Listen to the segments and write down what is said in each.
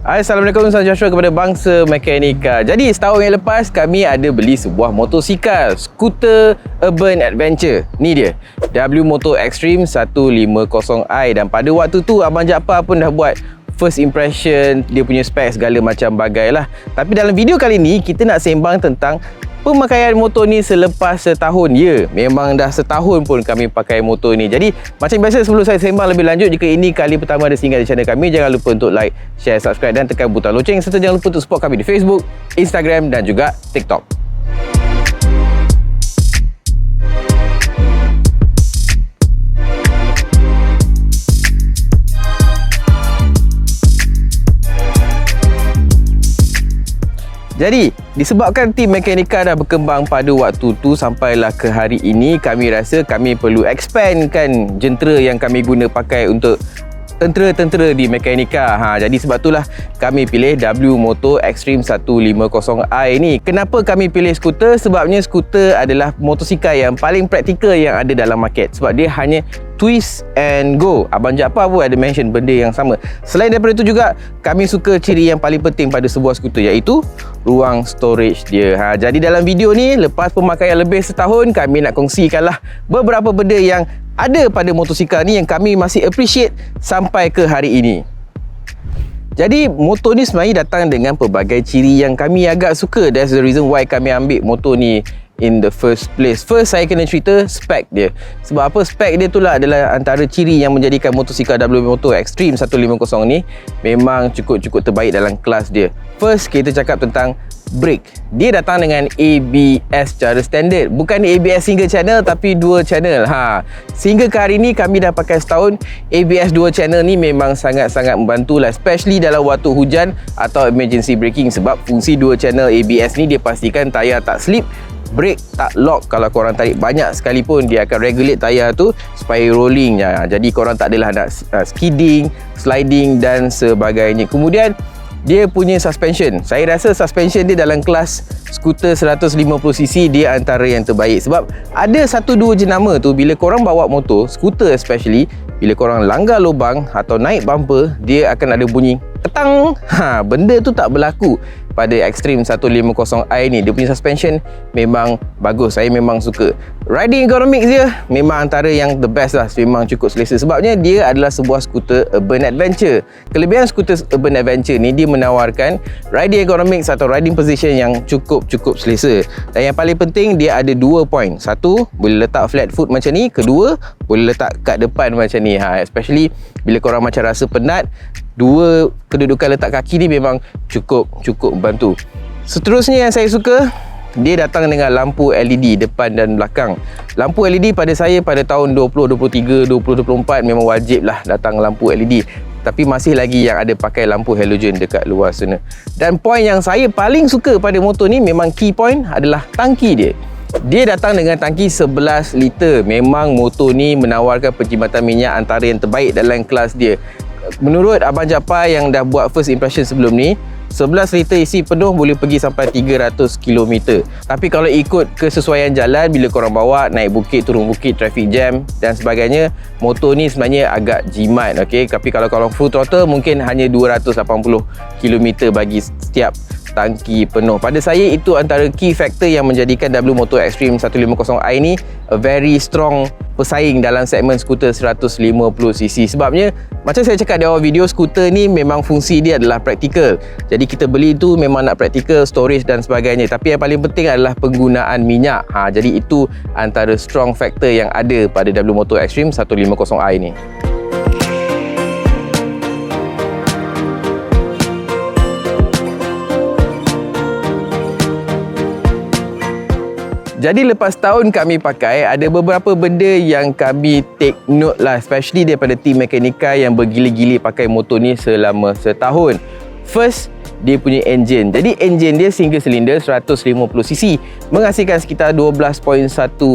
Assalamualaikum Saya Joshua kepada Bangsa Mekanika. Jadi setahun yang lepas kami ada beli sebuah motosikal Skuter Urban Adventure. Ni dia. W Moto Extreme 150i Dan pada waktu tu Abang Jaafar pun dah buat First impression. Dia punya spek segala macam bagai lah Tapi dalam video kali ni Kita nak sembang tentang pemakaian motor ni selepas setahun ya. Memang dah setahun pun kami pakai motor ni. Jadi macam biasa sebelum saya sembang lebih lanjut jika ini kali pertama ada singgah di channel kami jangan lupa untuk like share subscribe dan tekan butang loceng. Serta jangan lupa untuk support kami di Facebook Instagram dan juga TikTok Jadi, disebabkan tim mekanika dah berkembang pada waktu tu sampailah ke hari ini, kami rasa kami perlu expandkan jentera yang kami guna pakai untuk tentera-tentera di mekanika. Ha, jadi sebab itulah kami pilih W Moto Extreme 150i ni. Kenapa kami pilih skuter? Sebabnya skuter adalah motosikal yang paling praktikal yang ada dalam market. Sebab dia hanya twist and go. Abang Jaafar pun ada mention benda yang sama. Selain daripada itu juga, kami suka ciri yang paling penting pada sebuah skuter iaitu ruang storage dia. Ha, jadi dalam video ni, lepas pemakaian lebih setahun, kami nak kongsikanlah beberapa benda yang ada pada motosikal ni yang kami masih appreciate sampai ke hari ini. Jadi motor ni sebenarnya datang dengan pelbagai ciri yang kami agak suka. That's the reason why kami ambil motor ni in the first place. First saya kena cerita spek dia. Sebab apa spek dia tu lah adalah antara ciri yang menjadikan motosikal W Moto Extreme 150 ni memang cukup-cukup terbaik dalam kelas dia. First kita cakap tentang brake. Dia datang dengan ABS secara standard. Bukan ABS single channel tapi dua channel. Ha. Sehingga ke hari ni kami dah pakai setahun ABS dua channel ni memang sangat-sangat membantu lah especially dalam waktu hujan atau emergency braking sebab fungsi dua channel ABS ni dia pastikan tayar tak slip brake tak lock kalau korang tarik banyak sekalipun dia akan regulate tayar tu supaya rolling ya. jadi korang tak adalah nak uh, skidding sliding dan sebagainya kemudian dia punya suspension. Saya rasa suspension dia dalam kelas skuter 150cc dia antara yang terbaik. Sebab ada satu dua jenama tu bila korang bawa motor skuter especially bila korang langgar lubang atau naik bumper dia akan ada bunyi petang. Ha benda tu tak berlaku pada Extreme 150i ni dia punya suspension memang bagus. Saya memang suka. Riding ergonomics dia memang antara yang the best lah memang cukup selesa. Sebabnya dia adalah sebuah skuter urban adventure. Kelebihan skuter urban adventure ni dia menawarkan riding ergonomics atau riding position yang cukup-cukup selesa. Dan yang paling penting dia ada dua point. Satu boleh letak flat foot macam ni. Kedua boleh letak kat depan macam ni. Ha, especially bila korang macam rasa penat dua kedudukan letak kaki ni memang cukup cukup membantu. Seterusnya yang saya suka dia datang dengan lampu LED depan dan belakang. Lampu LED pada saya pada tahun 2023, 2024 memang wajib lah datang lampu LED. Tapi masih lagi yang ada pakai lampu halogen dekat luar sana. Dan poin yang saya paling suka pada motor ni memang key point adalah tangki dia. Dia datang dengan tangki 11 liter. Memang motor ni menawarkan penjimatan minyak antara yang terbaik dalam kelas dia menurut Abang Japar yang dah buat first impression sebelum ni 11 liter isi penuh boleh pergi sampai 300 km tapi kalau ikut kesesuaian jalan bila korang bawa naik bukit turun bukit traffic jam dan sebagainya motor ni sebenarnya agak jimat okay? tapi kalau korang full throttle mungkin hanya 280 km bagi setiap tangki penuh. Pada saya itu antara key factor yang menjadikan W Moto Extreme 150i ni a very strong pesaing dalam segmen skuter 150cc. Sebabnya macam saya cakap di awal video, skuter ni memang fungsi dia adalah praktikal. Jadi kita beli itu memang nak praktikal, storage dan sebagainya. Tapi yang paling penting adalah penggunaan minyak. Ha, jadi itu antara strong factor yang ada pada W Moto Extreme 150i ni. Jadi lepas tahun kami pakai, ada beberapa benda yang kami take note lah. Especially daripada tim mekanika yang bergili-gili pakai motor ni selama setahun. First, dia punya engine. Jadi engine dia single cylinder 150cc menghasilkan sekitar 12.1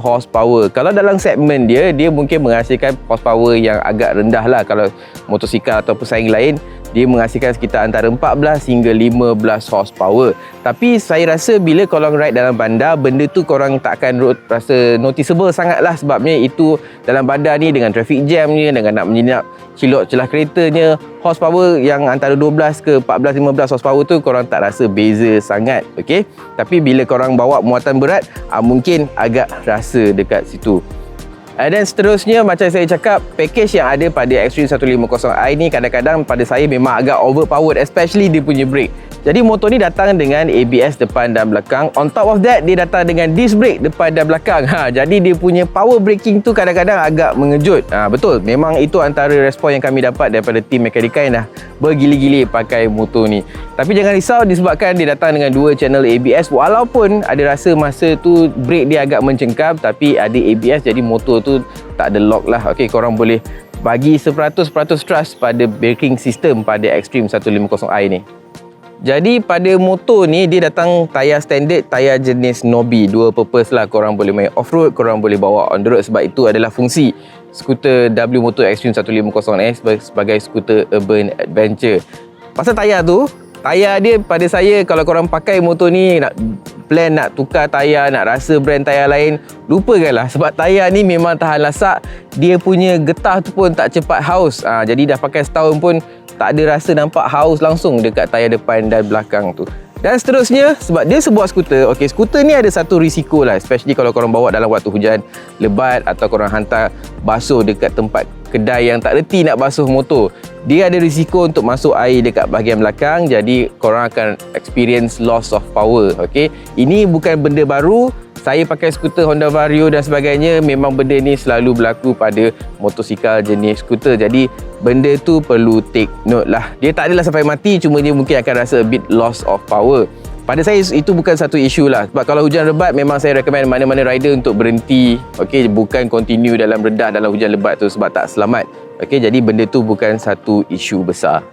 horsepower. Kalau dalam segmen dia, dia mungkin menghasilkan horsepower yang agak rendah lah kalau motosikal atau pesaing lain dia menghasilkan sekitar antara 14 hingga 15 horsepower. Tapi saya rasa bila korang ride dalam bandar, benda tu korang tak akan rasa noticeable sangat lah sebabnya itu dalam bandar ni dengan traffic jam ni, dengan nak menyenyap cilok celah keretanya, horsepower yang antara 12 ke 14-15 horsepower tu korang tak rasa beza sangat. Okay? Tapi bila korang bawa muatan berat, ah, mungkin agak rasa dekat situ. And then seterusnya macam saya cakap package yang ada pada Extreme 150i ni kadang-kadang pada saya memang agak overpowered especially dia punya brake. Jadi motor ni datang dengan ABS depan dan belakang. On top of that, dia datang dengan disc brake depan dan belakang. Ha, jadi dia punya power braking tu kadang-kadang agak mengejut. Ha, betul, memang itu antara respon yang kami dapat daripada tim mekanika yang dah bergili-gili pakai motor ni. Tapi jangan risau disebabkan dia datang dengan dua channel ABS. Walaupun ada rasa masa tu brake dia agak mencengkam tapi ada ABS jadi motor tu tak ada lock lah. Okay, korang boleh bagi 100% trust pada braking system pada Extreme 150i ni. Jadi pada motor ni dia datang tayar standard, tayar jenis Nobi. Dua purpose lah korang boleh main off-road, korang boleh bawa on the road sebab itu adalah fungsi skuter W Motor Extreme 150S sebagai skuter urban adventure. Pasal tayar tu, tayar dia pada saya kalau korang pakai motor ni nak plan nak tukar tayar, nak rasa brand tayar lain, lupakanlah sebab tayar ni memang tahan lasak. Dia punya getah tu pun tak cepat haus. Ha, jadi dah pakai setahun pun tak ada rasa nampak haus langsung dekat tayar depan dan belakang tu. Dan seterusnya, sebab dia sebuah skuter, okey, skuter ni ada satu risiko lah, especially kalau korang bawa dalam waktu hujan lebat atau korang hantar basuh dekat tempat kedai yang tak reti nak basuh motor. Dia ada risiko untuk masuk air dekat bahagian belakang, jadi korang akan experience loss of power, okey. Ini bukan benda baru, saya pakai skuter Honda Vario dan sebagainya. Memang benda ni selalu berlaku pada motosikal jenis skuter. Jadi benda tu perlu take note lah. Dia tak adalah sampai mati cuma dia mungkin akan rasa a bit loss of power pada saya itu bukan satu isu lah sebab kalau hujan lebat memang saya recommend mana-mana rider untuk berhenti okay, bukan continue dalam redah dalam hujan lebat tu sebab tak selamat okay, jadi benda tu bukan satu isu besar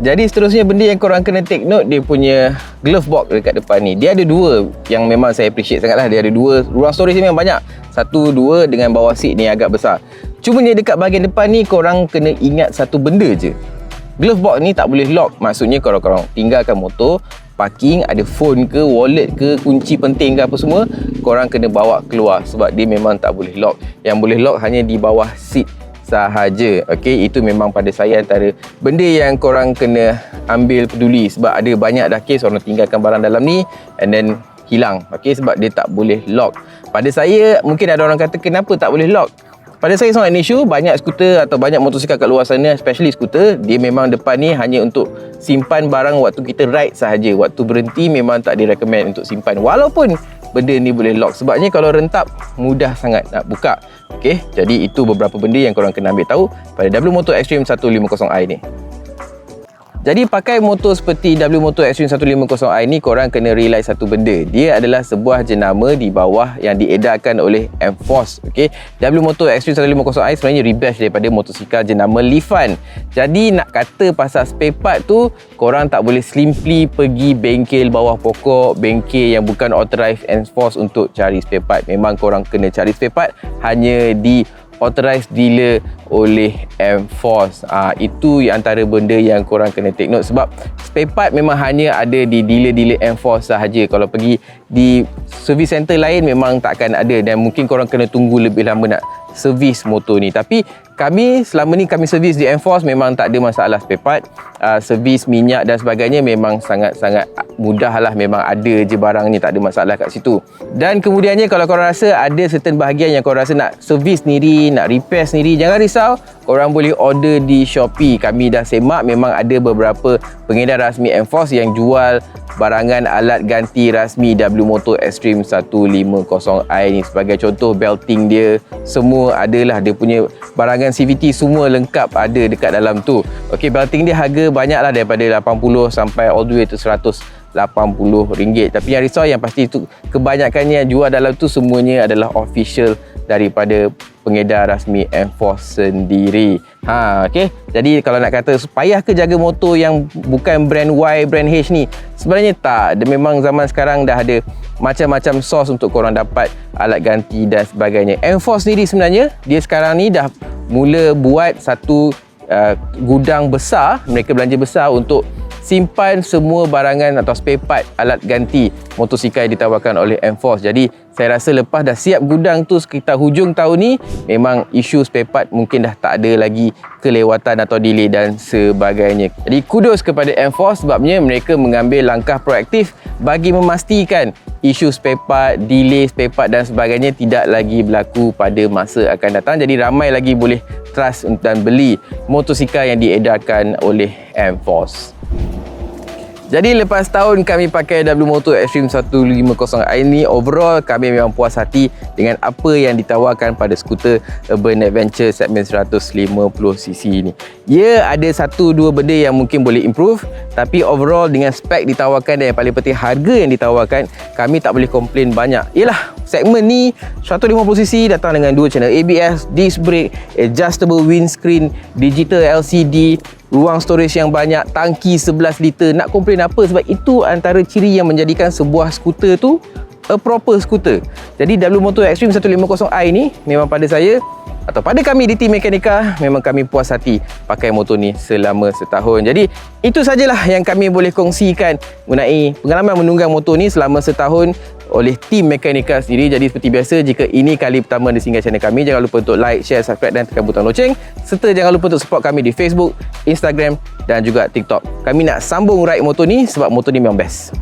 Jadi seterusnya benda yang korang kena take note dia punya glove box dekat depan ni. Dia ada dua yang memang saya appreciate sangat lah. Dia ada dua ruang storage ni memang banyak. Satu, dua dengan bawah seat ni agak besar. Cuma ni dekat bahagian depan ni korang kena ingat satu benda je. Glove box ni tak boleh lock. Maksudnya kalau korang tinggalkan motor, parking, ada phone ke, wallet ke, kunci penting ke apa semua, korang kena bawa keluar sebab dia memang tak boleh lock. Yang boleh lock hanya di bawah seat sahaja. Okey, itu memang pada saya antara benda yang korang kena ambil peduli sebab ada banyak dah kes orang tinggalkan barang dalam ni and then hilang. Okey, sebab dia tak boleh lock. Pada saya mungkin ada orang kata kenapa tak boleh lock? Pada saya sangat isu banyak skuter atau banyak motosikal kat luar sana especially skuter dia memang depan ni hanya untuk simpan barang waktu kita ride sahaja. Waktu berhenti memang tak direkomend untuk simpan. Walaupun benda ni boleh lock sebabnya kalau rentap mudah sangat nak buka okey jadi itu beberapa benda yang korang kena ambil tahu pada W Motor Extreme 150i ni jadi pakai motor seperti W Motor Extreme 150i ni korang kena realise satu benda. Dia adalah sebuah jenama di bawah yang diedarkan oleh Enforce. Okay? W Motor Extreme 150i sebenarnya rebash daripada motosikal jenama Lifan. Jadi nak kata pasal spare part tu, korang tak boleh simply pergi bengkel bawah pokok, bengkel yang bukan authorized Enforce untuk cari spare part. Memang korang kena cari spare part hanya di authorized dealer oleh M-Force. Ah itu antara benda yang korang kena take note sebab spare part memang hanya ada di dealer-dealer M-Force sahaja. Kalau pergi di service center lain memang takkan ada dan mungkin korang kena tunggu lebih lama nak servis motor ni. Tapi kami selama ni kami servis di Enforce memang tak ada masalah spare part. Uh, servis minyak dan sebagainya memang sangat-sangat mudah lah. Memang ada je barang ni tak ada masalah kat situ. Dan kemudiannya kalau korang rasa ada certain bahagian yang korang rasa nak servis sendiri, nak repair sendiri, jangan risau. Korang boleh order di Shopee. Kami dah semak memang ada beberapa pengedar rasmi Enforce yang jual barangan alat ganti rasmi W Motor Extreme 150i ni sebagai contoh belting dia semua adalah dia punya barangan CVT semua lengkap ada dekat dalam tu. Ok belting dia harga banyak lah daripada 80 sampai all the way to 100 80 ringgit. Tapi yang risau yang pasti tu kebanyakannya jual dalam tu semuanya adalah official daripada pengedar rasmi Enforce sendiri. Ha, okey. Jadi kalau nak kata payah ke jaga motor yang bukan brand Y, brand H ni? Sebenarnya tak. Memang zaman sekarang dah ada macam-macam sos untuk korang dapat alat ganti dan sebagainya. Enforce sendiri sebenarnya dia sekarang ni dah mula buat satu uh, gudang besar, mereka belanja besar untuk simpan semua barangan atau spare part alat ganti motosikal yang ditawarkan oleh Enforce. Jadi saya rasa lepas dah siap gudang tu sekitar hujung tahun ni memang isu spare part mungkin dah tak ada lagi kelewatan atau delay dan sebagainya. Jadi kudos kepada Enforce sebabnya mereka mengambil langkah proaktif bagi memastikan isu spare part, delay spare part dan sebagainya tidak lagi berlaku pada masa akan datang. Jadi ramai lagi boleh trust dan beli motosikal yang diedarkan oleh Enforce. Jadi lepas tahun kami pakai W Moto Extreme 150i ini overall kami memang puas hati dengan apa yang ditawarkan pada skuter Urban Adventure segmen 150cc ini. Ya ada satu dua benda yang mungkin boleh improve tapi overall dengan spek ditawarkan dan yang paling penting harga yang ditawarkan kami tak boleh komplain banyak. Yalah segmen ni 150cc datang dengan dua channel ABS, disc brake, adjustable windscreen, digital LCD, ruang storage yang banyak, tangki 11 liter. Nak komplain apa? Sebab itu antara ciri yang menjadikan sebuah skuter tu a proper skuter. Jadi W Motor Extreme 150i ni memang pada saya atau pada kami di tim mekanika memang kami puas hati pakai motor ni selama setahun. Jadi itu sajalah yang kami boleh kongsikan mengenai pengalaman menunggang motor ni selama setahun oleh tim mekanika sendiri. Jadi seperti biasa jika ini kali pertama anda singgah channel kami jangan lupa untuk like, share, subscribe dan tekan butang loceng serta jangan lupa untuk support kami di Facebook, Instagram dan juga TikTok. Kami nak sambung ride motor ni sebab motor ni memang best.